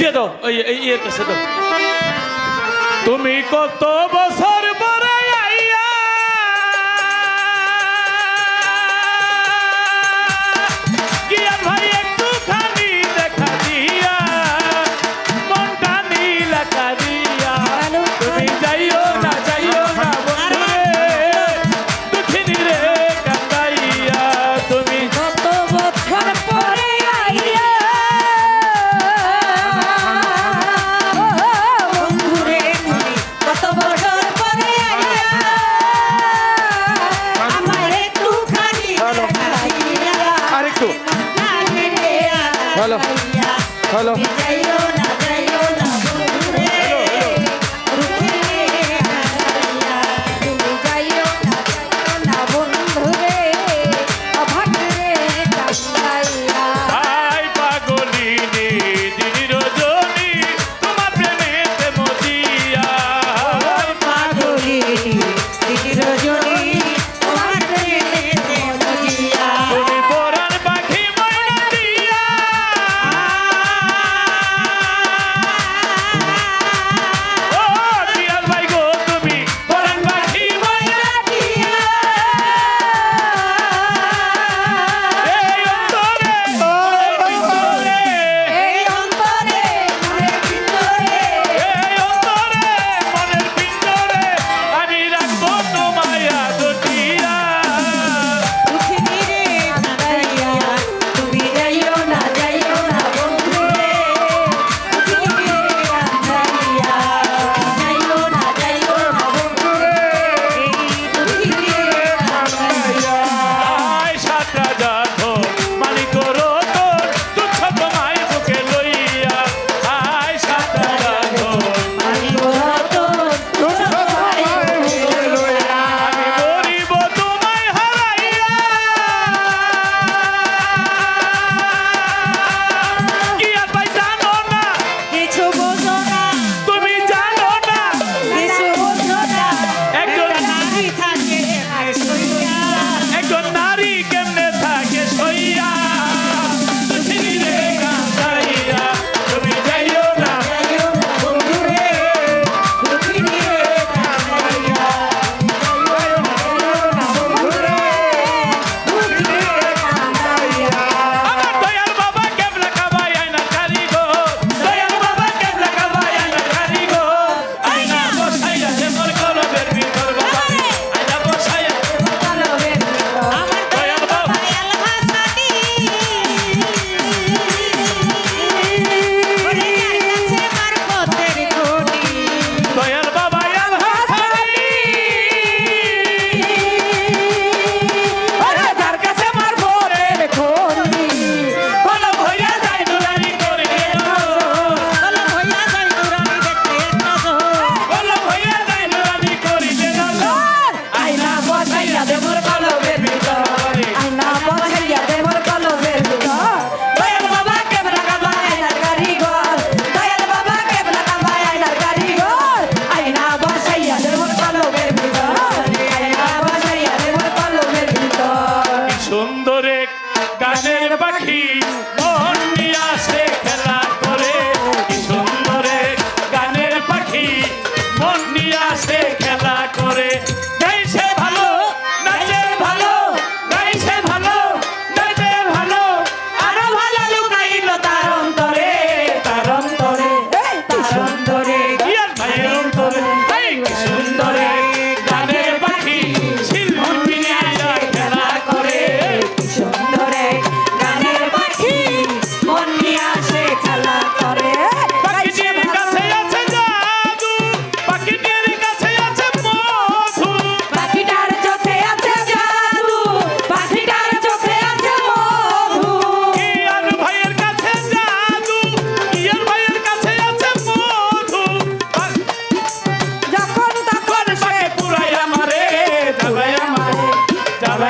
দিয়ে দাও। ইয়ে কাছে দাও। তুমি কত বছর হ্যালো হ্যালো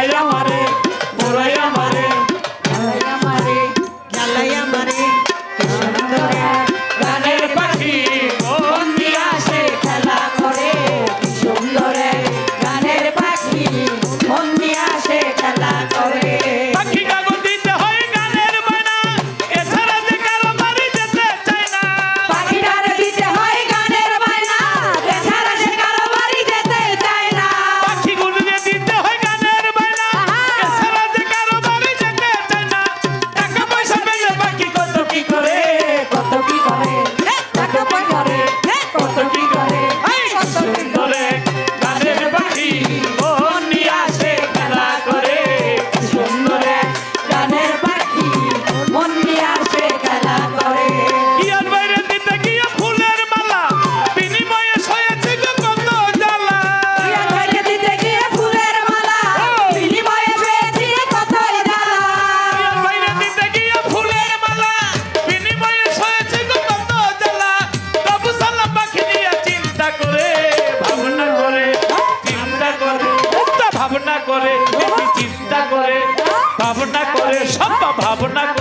Vaya, ভাবনা করে চিন্তা করে ভাবনা করে সব ভাবনা করে।